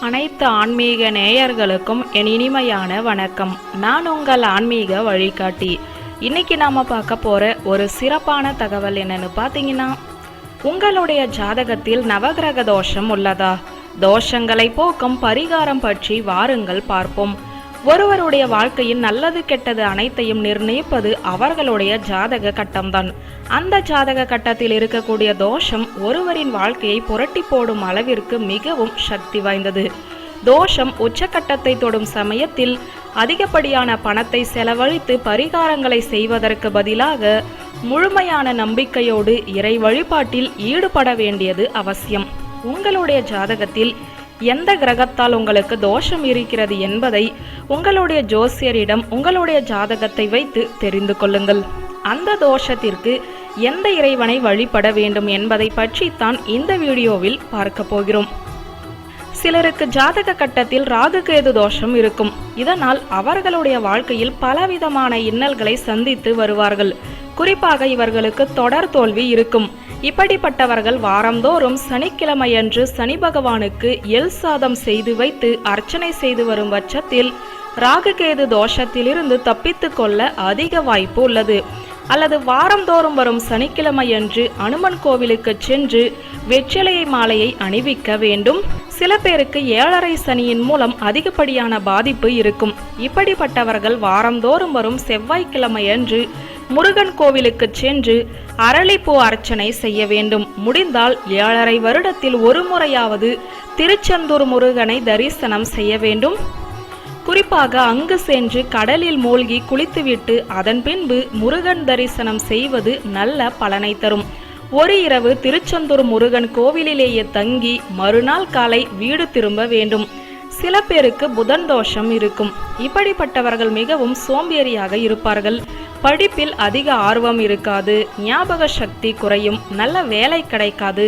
அனைத்து ஆன்மீக நேயர்களுக்கும் என் இனிமையான வணக்கம். நான் உங்கள் ஆன்மீக வழிகாட்டி. இன்னைக்கு நாம பார்க்க போற ஒரு சிறப்பான தகவல் என்னன்னு பார்த்தீங்கன்னா உங்களுடைய ஜாதகத்தில் நவகிரக தோஷம் உள்ளதா? தோஷங்களை போக்கும் பரிகாரம் பற்றி வாருங்கள் பார்ப்போம். ஒருவருடைய வாழ்க்கையின் நல்லது கெட்டது அனைத்தையும் நிர்ணயிப்பது அவர்களுடைய ஜாதக கட்டம்தான். அந்த ஜாதக கட்டத்தில் இருக்கக்கூடிய தோஷம் ஒருவரின் வாழ்க்கையை புரட்டி போடும் அளவிற்கு மிகவும் சக்தி வாய்ந்தது. தோஷம் உச்சக்கட்டத்தை தொடும் சமயத்தில் அதிகப்படியான பணத்தை செலவழித்து பரிகாரங்களை செய்வதற்கு பதிலாக முழுமையான நம்பிக்கையோடு இறை வழிபாட்டில் ஈடுபட வேண்டியது அவசியம். உங்களுடைய ஜாதகத்தில் எந்த கிரகத்தால் உங்களுக்கு தோஷம் இருக்கிறது என்பதை உங்களுடைய ஜோசியரிடம் உங்களுடைய ஜாதகத்தை வைத்து தெரிந்து கொள்ளுங்கள். அந்த தோஷத்திற்கு எந்த இறைவனை வழிபட வேண்டும் என்பதை பற்றித்தான் இந்த வீடியோவில் பார்க்க போகிறோம். சிலருக்கு ஜாதக கட்டத்தில் ராகு கேது தோஷம் இருக்கும். இதனால் அவர்களுடைய வாழ்க்கையில் பலவிதமான இன்னல்களை சந்தித்து வருவார்கள். குறிப்பாக இவர்களுக்கு தொடர் தோல்வி இருக்கும். இப்படிப்பட்டவர்கள் வாரந்தோறும் சனிக்கிழமையன்று சனி பகவானுக்கு எல் சாதம் செய்து வைத்து அர்ச்சனை செய்து வரும் பட்சத்தில் ராகுகேது தோஷத்திலிருந்து தப்பித்து கொள்ள அதிக வாய்ப்பு உள்ளது. அல்லது வாரந்தோறும் வரும் சனிக்கிழமையன்று அனுமன் கோவிலுக்கு சென்று வெற்றிலையை மாலையை அணிவிக்க வேண்டும். சில பேருக்கு ஏழரை சனியின் மூலம் அதிகப்படியான பாதிப்பு இருக்கும். இப்படிப்பட்டவர்கள் வாரந்தோறும் வரும் செவ்வாய்க்கிழமையன்று முருகன் கோவிலுக்கு சென்று அரளிப்பூ அர்ச்சனை செய்ய வேண்டும். முடிந்தால் ஏழரை வருடத்தில் ஒரு முறையாவது திருச்செந்தூர் முருகனை தரிசனம் செய்ய வேண்டும். குறிப்பாக அங்கு சென்று கடலில் மூழ்கி குளித்துவிட்டு அதன் பின்பு முருகன் தரிசனம் செய்வது நல்ல பலனை தரும். ஒரு இரவு திருச்செந்தூர் முருகன் கோவிலிலேயே தங்கி மறுநாள் காலை வீடு திரும்ப வேண்டும். சில பேருக்கு புதன் தோஷம் இருக்கும். இப்படிப்பட்டவர்கள் மிகவும் சோம்பேறியாக இருப்பார்கள். படிப்பில் அதிக ஆர்வம் இருக்காது. ஞாபக சக்தி குறையும். நல்ல வேலை கிடைக்காது.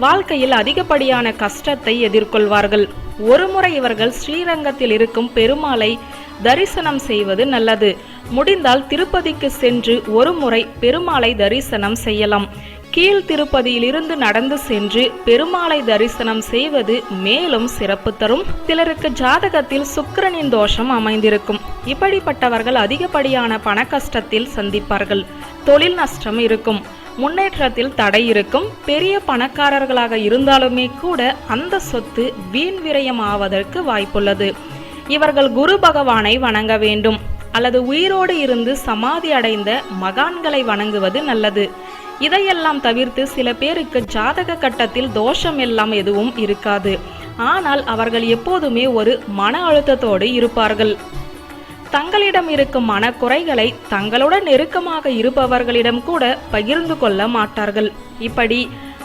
வாழ்க்கையில் அதிகப்படியான கஷ்டத்தை எதிர்கொள்வார்கள். ஒருமுறை இவர்கள் ஸ்ரீரங்கத்தில் இருக்கும் பெருமாளை தரிசனம் செய்வது நல்லது. முடிந்தால் திருப்பதிக்கு சென்று ஒரு முறை பெருமாளை தரிசனம் செய்யலாம். கீழ் திருப்பதியிலிருந்து நடந்து சென்று பெருமாளை தரிசனம் செய்வது மேலும் சிறப்பு தரும். சிலருக்கு ஜாதகத்தில் சுக்கிரனின் தோஷம் அமைந்திருக்கும். இப்படிப்பட்டவர்கள் அதிகப்படியான பண கஷ்டத்தில் சந்திப்பார்கள். தொழில் நஷ்டம் இருக்கும். முன்னேற்றத்தில் தடை இருக்கும். பெரிய பணக்காரர்களாக இருந்தாலுமே கூட அந்த சொத்து வீண் விரயம் ஆவதற்கு வாய்ப்புள்ளது. இவர்கள் குரு பகவானை வணங்க வேண்டும். அல்லது உயிரோடு இருந்து சமாதி அடைந்த மகான்களை வணங்குவது நல்லது. இதையெல்லாம் தவிர்த்து சில பேருக்கு ஜாதக கட்டத்தில் தோஷம் எல்லாம் எதுவும் இருக்காது. ஆனால் அவர்கள் எப்போதுமே ஒரு மன அழுத்தத்தோடு இருப்பார்கள். தங்களிடம் இருக்கும் மனக்குறைகளை தங்களுடன் நெருக்கமாக இருப்பவர்களிடம் கூட பகிர்ந்து கொள்ள மாட்டார்கள். இப்படி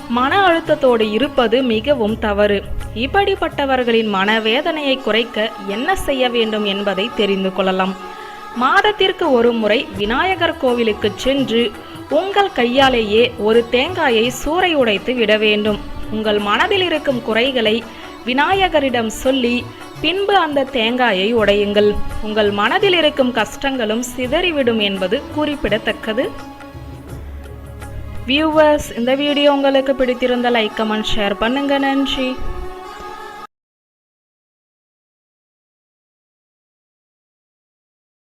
மன அழுத்தத்தோடு இருப்பது மிகவும் தவறு. இப்படிப்பட்டவர்களின் மனவேதனையை குறைக்க என்ன செய்ய வேண்டும் என்பதை தெரிந்து கொள்ளலாம். மாதத்திற்கு ஒரு முறை விநாயகர் கோவிலுக்கு சென்று உங்கள் கையாலேயே ஒரு தேங்காயை சூறை உடைத்து விட வேண்டும். உங்கள் மனதில் இருக்கும் குறைகளை விநாயகரிடம் சொல்லி பின்பு அந்த தேங்காயை உடையுங்கள். உங்கள் மனதில் இருக்கும் கஷ்டங்களும் சிதறிவிடும் என்பது குறிப்பிடத்தக்கது. வியூவர்ஸ் இந்த வீடியோ உங்களுக்கு பிடித்திருந்த லைக் கமெண்ட் ஷேர் பண்ணுங்க. நன்றி.